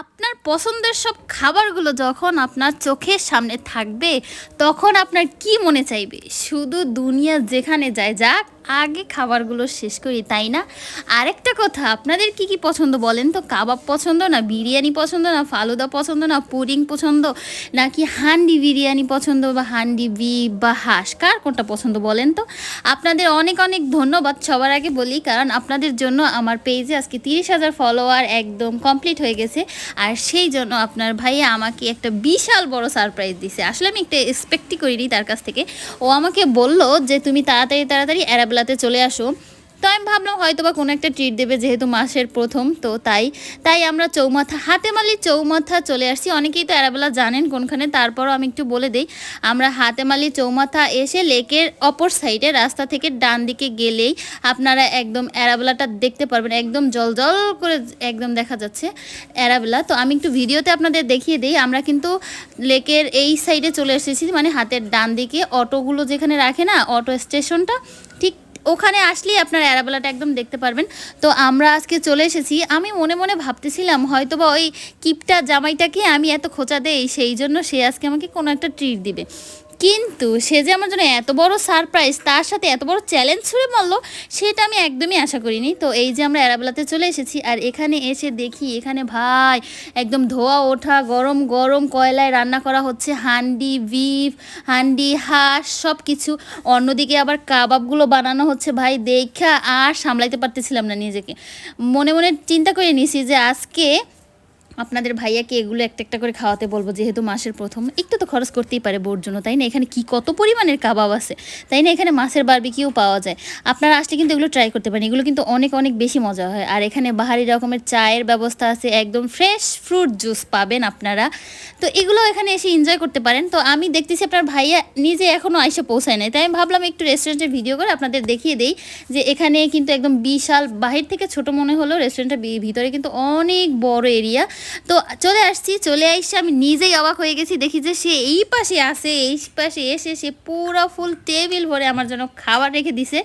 আপনার পছন্দের সব খাবারগুলো যখন আপনার চোখের সামনে থাকবে, তখন আপনার কি মনে চাইবে? শুধু দুনিয়া যেখানে যায় যাক আগে খাবারগুলো শেষ করি, তাই না? আরেকটা কথা, আপনাদের কি কি পছন্দ বলেন তো? কাবাব পছন্দ না, বিরিয়ানি পছন্দ না, ফালুদা পছন্দ না, পুডিং পছন্দ, নাকি হান্ডি বিরিয়ানি পছন্দ বা হান্ডি বিফ বা হাঁস? কার কোনটা পছন্দ বলেন তো? আপনাদের অনেক অনেক ধন্যবাদ, সবার আগে বলি, কারণ আপনাদের জন্য আমার পেজে আজকে তিরিশ হাজার ফলোয়ার একদম কমপ্লিট হয়ে গেছে, আর সেই জন্য আপনার ভাইয়া আমাকে একটা বিশাল বড় সারপ্রাইজ দিছে। আসলে আমি একটা এক্সপেক্টই করিনি তার কাছ থেকে। ও আমাকে বলল যে, তুমি তাড়াতাড়ি তাড়াতাড়ি অ্যারাবেলাতে চলে আসো। তো আমি ভাবলাম হয়তো বা কোনো একটা ট্রিট দেবে যেহেতু মাসের প্রথম, তো তাই তাই আমরা চৌমাথা হাতে হাতেমালি চৌমাথা চলে আসছি। অনেকেই তো অ্যারাবেলা জানেন কোনখানে, তারপরও আমি একটু বলে দিই, আমরা হাতেমালি চৌমাথা এসে লেকের অপর সাইডে রাস্তা থেকে ডান দিকে গেলেই আপনারা একদম এরাবেলাটা দেখতে পারবেন। একদম জল জল করে একদম দেখা যাচ্ছে এরাবেলা তো আমি একটু ভিডিওতে আপনাদের দেখিয়ে দিই, আমরা কিন্তু লেকের এই সাইডে চলে এসেছি মানে হাতের ডান দিকে অটোগুলো যেখানে রাখে না, অটো স্টেশনটা ওখানে আসলেই আপনার অ্যারাবেলাটা একদম দেখতে পারবেন। তো আমরা আজকে চলে এসেছি। আমি মনে মনে ভাবতেছিলাম হয়তো বা ওই কিপটা জামাইটাকে আমি এত খোঁচা দেই, সেই জন্য সে আজকে আমাকে কোনো একটা ট্রিট দিবে। কিন্তু সে যে আমার জন্য এত বড় সারপ্রাইজ তার সাথে এত বড় চ্যালেঞ্জ ছুড়ে মারলো, সেটা আমি একদমই আশা করিনি। তো এই যে আমরা অ্যারাবেলাতে চলে এসেছি, আর এখানে এসে দেখি, এখানে ভাই, একদম ধোয়া ওঠা, গরম গরম কয়লায় রান্না করা হচ্ছে, হান্ডি বিফ হান্ডি, হাঁস সব কিছু অন্যদিকে আবার কাবাবগুলো বানানো হচ্ছে, ভাই, দেখা আর সামলাইতে পারতেছিলাম না নিজেকে। মনে মনে চিন্তা করে নিয়েছি যে আজকে আপনাদের ভাইয়াকে এগুলো একটা একটা করে খাওয়াতে বলব, যেহেতু মাসের প্রথম। একটু তো খরচ করতেই পারে বোর জন্য, তাই না? এখানে কি কত পরিমাণের কাবাব আছে? তাই না? এখানে মাছের বারবিকিও পাওয়া যায়। আপনারা আসলে কিন্তু এগুলো ট্রাই করতে পারেন। এগুলো কিন্তু অনেক অনেক বেশি মজা হয়। আর এখানে বাহারি রকমের চায়ের ব্যবস্থা আছে, একদম ফ্রেশ ফ্রুট জুস পাবেন আপনারা। তো এগুলো এখানে এসে এনজয় করতে পারেন। তো আমি দেখতেছি আপনার ভাইয়া নিজে এখনও আইসে পৌঁছায় নাই। তাই আমি ভাবলাম একটু রেস্টুরেন্টের ভিডিও করে আপনাদের দেখিয়ে দেই যে এখানে কিন্তু একদম বিশাল, বাহির থেকে ছোট মনে হলেও রেস্টুরেন্টের ভিতরে কিন্তু অনেক বড় এরিয়া তো চলে আসছি চলে আসছি আমি নিজেই অবাক হয়ে গেছি। দেখি যে সে এই পাশে আসে এই পাশে এসে সে পুরো ফুল টেবিল ভরে আমার জন্য খাবার রেখে দিছে।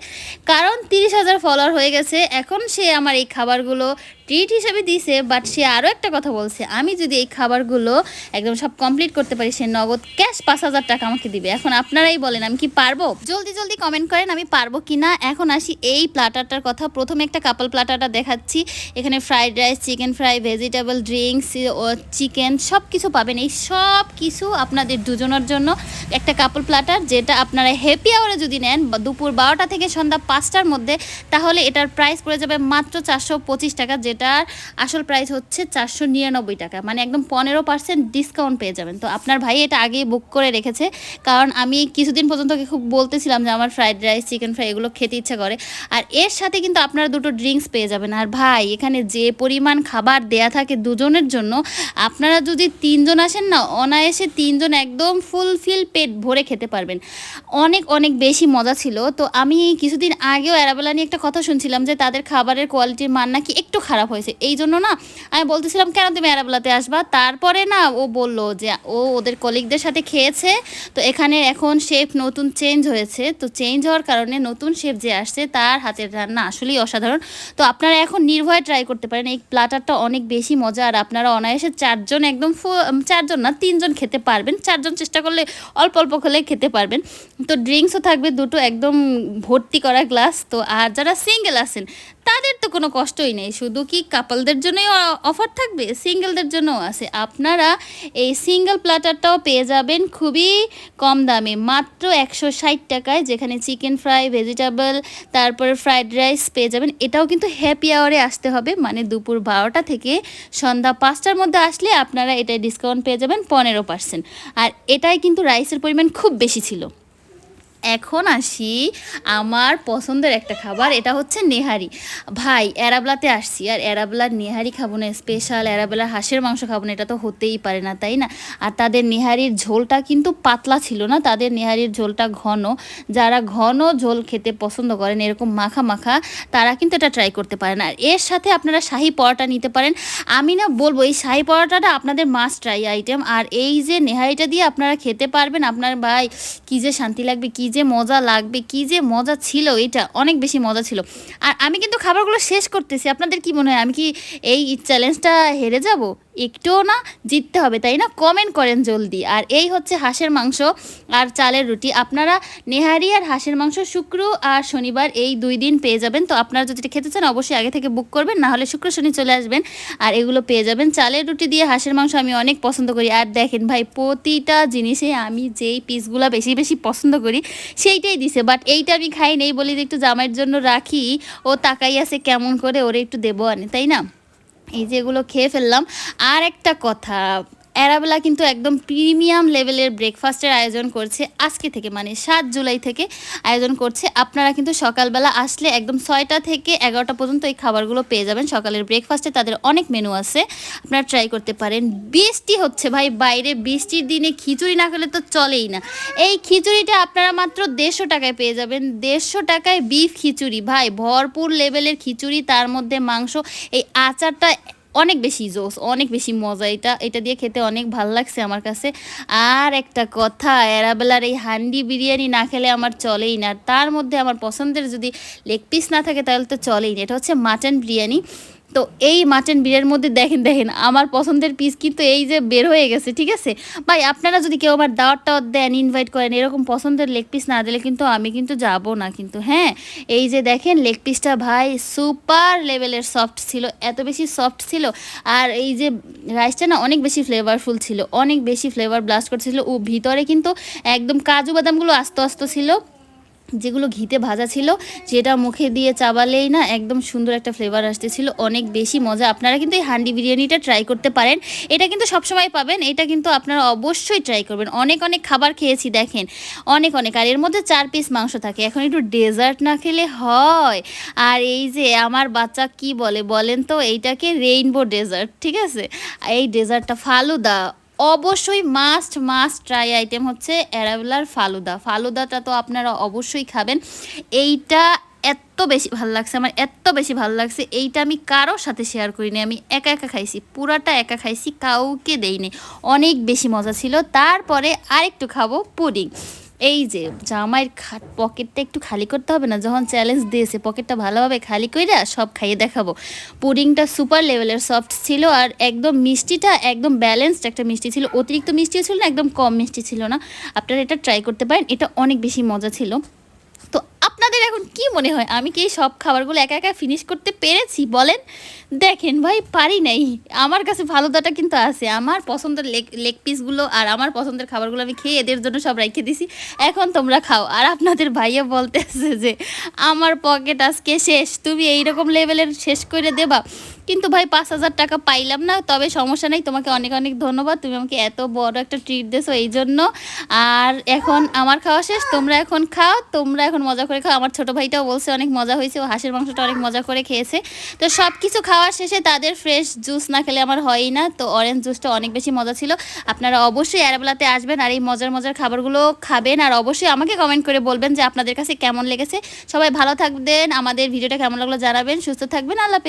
কারণ তিরিশ হাজার ফলোয়ার হয়ে গেছে। এখন সে আমার এই খাবারগুলো ট্রিট হিসেবে দিছে বাট সে আরও একটা কথা বলছে, আমি যদি এই খাবারগুলো একদম সব কমপ্লিট করতে পারি, সে নগদ ক্যাশ পাঁচ হাজার টাকা আমাকে দিবে। এখন আপনারাই বলেন, আমি কি পারব? জলদি জলদি কমেন্ট করেন, আমি পারব কি না? এখন আসি এই প্লাটারটার কথা। প্রথমে একটা কাপল প্লাটারটা দেখাচ্ছি। এখানে fried rice chicken fry vegetable drinks ও চিকেন সব কিছু পাবেন। এই সব কিছু আপনাদের দুজনের জন্য একটা কাপল প্লাটার যেটা আপনারা হ্যাপি আওয়ারে যদি নেন দুপুর বারোটা থেকে সন্ধ্যা পাঁচটার মধ্যে, তাহলে এটার প্রাইস পড়ে যাবে মাত্র চারশো পঁচিশ টাকা যেটার আসল প্রাইস হচ্ছে চারশো নিরানব্বই টাকা। মানে একদম পনেরো পার্সেন্ট ডিসকাউন্ট পেয়ে যাবেন। তো আপনার ভাই এটা আগেই বুক করে রেখেছে। কারণ আমি কিছুদিন পর্যন্ত খুব বলতেছিলাম যে, আমার ফ্রাইড রাইস চিকেন ফ্রাই এগুলো খেতে ইচ্ছা করে। আর এর সাথে কিন্তু আপনারা দুটো ড্রিঙ্কস পেয়ে যাবেন। আর ভাই, এখানে যে পরিমাণ খাবার দেয়া থাকে দুজনের জন্য, আপনারা যদি তিনজন আসেন না, অনায়াসে তিনজন একদম ফুলফিল পেট ভরে খেতে পারবেন। অনেক অনেক বেশি মজা ছিল। তো আমি কিছুদিন আগেও অ্যারাবেলা নিয়ে একটা কথা শুনছিলাম যে, তাদের খাবারের কোয়ালিটির মান নাকি একটু খারাপ হয়েছে। এই জন্য না আমি বলতেছিলাম, কেন তুমি অ্যারাবেলাতে আসবা? তারপরে না ও বলল যে, ও ওদের কলিগদের সাথে খেয়েছে। তো এখানে এখন শেফ নতুন চেঞ্জ হয়েছে। তো চেঞ্জ হওয়ার কারণে নতুন শেফ যে আসছে, তার হাতের রান্না আসলেই অসাধারণ। তো আপনারা এখন নির্ভয়ে ট্রাই করতে পারেন। এই প্লাটারটা অনেক বেশি মজা। আর আপনারা অনায়াসে চারজন একদম চারজন না, তিনজন খেতে পারবেন। চারজন চেষ্টা করলে অল্প অল্প খেলে খেতে পারবেন। তো ড্রিঙ্কসও থাকবে দুটো, একদম ভর্তি করা গ্লাস তো আর যারা সিঙ্গেল আছেন তাদের তো কোনো কষ্টই নেই। শুধু কি কাপলদের জন্যই অফার থাকবে? সিঙ্গেলদের জন্যও আছে। আপনারা এই সিঙ্গেল প্ল্যাটারটাও পেয়ে যাবেন খুবই কম দামে। মাত্র একশো ষাট টাকায় যেখানে চিকেন ফ্রাই ভেজিটেবল তারপরে ফ্রাইড রাইস পেয়ে যাবেন। এটাও কিন্তু হ্যাপি আওয়ারে আসতে হবে। মানে দুপুর বারোটা থেকে সন্ধ্যা পাঁচটার মধ্যে আসলে আপনারা এটাই ডিসকাউন্ট পেয়ে যাবেন পনেরো পার্সেন্ট আর এটাই কিন্তু রাইসের পরিমাণ খুব বেশি ছিল। এখন আসি আমার পছন্দের একটা খাবার, এটা হচ্ছে নেহারি। ভাই, অ্যারাবলাতে আসছি, আর অ্যারাবলার নেহারি খাব না স্পেশাল অ্যারাবলার হাঁসের মাংস খাব না, এটা তো হতেই পারে না, তাই না? আর তাদের নেহারির ঝোলটা কিন্তু পাতলা ছিল না, তাদের নেহারির ঝোলটা ঘন, যারা ঘন ঝোল খেতে পছন্দ করেন, এরকম মাখা মাখা, তারা কিন্তু এটা ট্রাই করতে পারেন আর এর সাথে আপনারা শাহি পরোটা নিতে পারেন। আমি না বলব, এই শাহি পরোটাটা আপনাদের মাস্ট ট্রাই আইটেম আর এই যে নেহারিটা দিয়ে আপনারা খেতে পারবেন, আপনার ভাই, কী যে শান্তি লাগবে, কী যে মজা লাগবে, কি যে মজা ছিল এটা অনেক বেশি মজা ছিল। আর আমি কিন্তু খাবারগুলো শেষ করতেছি। আপনাদের কি মনে হয়? আমি কি এই চ্যালেঞ্জটা হেরে যাব? একটুও না, জিততে হবে, তাই না? কমেন্ট করেন জলদি। আর এই হচ্ছে হাঁসের মাংস আর চালের রুটি। আপনারা নেহারি আর হাঁসের মাংস শুক্র আর শনিবার এই দুই দিন পেয়ে যাবেন। তো আপনারা যদি খেতে চান, অবশ্যই আগে থেকে বুক করবেন, না হলে শুক্র শনি চলে আসবেন আর এগুলো পেয়ে যাবেন। চালের রুটি দিয়ে হাঁসের মাংস আমি অনেক পছন্দ করি। আর দেখেন ভাই, প্রতিটা জিনিসে আমি যেই পিসগুলো বেশি বেশি পছন্দ করি, সেইটাই দিছে। বাট এইটা আমি খাই নেই বলি যে একটু জামাইয়ের জন্য রাখি, ও তাকাই আছে কেমন করে, ওরে একটু দেবো আনে, তাই না? এই যে এগুলো খেয়ে ফেললাম। আর একটা কথা এরাবেলা কিন্তু একদম প্রিমিয়াম লেভেলের ব্রেকফাস্টের আয়োজন করছে আজকে থেকে মানে সাত জুলাই থেকে আয়োজন করছে। আপনারা কিন্তু সকালবেলা আসলে একদম ছয়টা থেকে এগারোটা পর্যন্ত এই খাবারগুলো পেয়ে যাবেন। সকালের ব্রেকফাস্টে তাদের অনেক মেনু আছে, আপনারা ট্রাই করতে পারেন। বৃষ্টি হচ্ছে ভাই, বাইরে বৃষ্টির দিনে খিচুড়ি না খেলে তো চলেই না। এই খিচুড়িটা আপনারা মাত্র দেড়শো টাকায় পেয়ে যাবেন। দেড়শো টাকায় বিফ খিচুড়ি। ভাই, ভরপুর লেভেলের খিচুড়ি, তার মধ্যে মাংস, এই আচারটা অনেক বেশি জোস, অনেক বেশি মজা। এটা এটা দিয়ে খেতে অনেক ভালো লাগছে আমার কাছে। আর একটা কথা, এরাবেলার এই হান্ডি বিরিয়ানি না খেলে আমার চলেই না। তার মধ্যে আমার পছন্দের যদি লেগ পিস না থাকে, তাহলে তো চলেই না। এটা হচ্ছে মাটন বিরিয়ানি। তো এই মাটন বিরিয়ানির মধ্যে দেখেন দেখেন, আমার পছন্দের পিস কিন্তু এই যে বের হয়ে গেছে, ঠিক আছে? ভাই, আপনারা যদি কেউ আমার দাওয়াত টাওয়াত দেন ইনভাইট করেন, এরকম পছন্দের লেগ পিস না দিলে কিন্তু আমি কিন্তু যাব না, কিন্তু হ্যাঁ? এই যে দেখেন লেগ পিসটা ভাই সুপার লেভেলের সফট ছিল, এত বেশি সফট ছিল, আর এই যে রাইসটা না অনেক বেশি ফ্লেভারফুল ছিল, অনেক বেশি ফ্লেভার ব্লাস্ট করছিল ও ভিতরে কিন্তু একদম কাজু বাদামগুলো আস্তে আস্তে ছিল যেগুলো ঘিতে ভাজা ছিল, যেটা মুখে দিয়ে চাবালেই না একদম সুন্দর একটা ফ্লেভার আসতেছিল। অনেক বেশি মজা। আপনারা কিন্তু এই হান্ডি বিরিয়ানিটা ট্রাই করতে পারেন। এটা কিন্তু সবসময় পাবেন। এটা কিন্তু আপনারা অবশ্যই ট্রাই করবেন। অনেক অনেক খাবার খেয়েছি, দেখেন। অনেক অনেক। আর এর মধ্যে চার পিস মাংস থাকে। এখন একটু ডেজার্ট না খেলে হয়। আর এই যে আমার বাচ্চা কি বলে? বলেন তো, এইটাকে রেইনবো ডেজার্ট ঠিক আছে? এই ডেজার্টটা ফালুদা। অবশ্যই মাস্ট মাস্ট ট্রাই আইটেম হচ্ছে অ্যারাবেলার ফালুদা। ফালুদাটা তো আপনারা অবশ্যই খাবেন। এইটা এত বেশি ভালো লাগছে, আমার এত বেশি ভালো লাগছে। এইটা আমি কারও সাথে শেয়ার করিনি, আমি একা একা খাইছি, পুরাটা একা খাইছি, কাউকে দেইনি। অনেক বেশি মজা ছিল। তারপরে আরেকটু খাব পুডিং। এই যে জামাইয়ের পকেটটা একটু খালি করতে হবে না, যখন চ্যালেঞ্জ দিয়েছে পকেটটা ভালোভাবে খালি কইরা সব খাইয়ে দেখাবো। পুডিংটা সুপার লেভেলের সফট ছিল আর একদম মিষ্টিটা একদম ব্যালেন্সড একটা মিষ্টি ছিল। অতিরিক্ত মিষ্টিও ছিল না, একদম কম মিষ্টি ছিল না। আপনারা এটা ট্রাই করতে পারেন, এটা অনেক বেশি মজা ছিল। তো আপনাদের এখন কি মনে হয়? আমি কি এই সব খাবারগুলো একা একা ফিনিশ করতে পেরেছি? বলেন। দেখেন ভাই, পারি নাই। আমার কাছে ভালো দাটা কিন্তু আছে। আমার পছন্দের লেগ লেগ পিসগুলো আর আমার পছন্দের খাবারগুলো আমি খেয়ে এদের জন্য সব রেখে দিছি। এখন তোমরা খাও। আর আপনাদের ভাইয়া বলতেছে যে, আমার পকেট আজকে শেষ। তুমি এইরকম লেভেলের শেষ করে দেবা? কিন্তু ভাই পাঁচ হাজার টাকা পাইলাম না, তবে সমস্যা নেই, তোমাকে অনেক অনেক ধন্যবাদ, তুমি আমাকে এত বড় একটা ট্রিট দিয়েছ এই জন্য। আর এখন আমার খাওয়া শেষ, তোমরা এখন খাও, তোমরা এখন মজা করে খাও। আমার ছোট ভাইটাও বলছে অনেক মজা হয়েছে, ও হাঁসের মাংসটা অনেক মজা করে খেয়েছে। তো সব কিছু খাওয়ার শেষে তাদের ফ্রেশ জুস না খেলে আমার হয়ই না, তো অরেঞ্জ জুসটা অনেক বেশি মজা ছিল। আপনারা অবশ্যই অ্যারাবেলাতে আসবেন আর এই মজার মজার খাবারগুলো খাবেন, আর অবশ্যই আমাকে কমেন্ট করে বলবেন যে আপনাদের কাছে কেমন লেগেছে। সবাই ভালো থাকবেন, আমাদের ভিডিওটা কেমন লাগল জানাবেন, সুস্থ থাকবেন, আল্লাহ।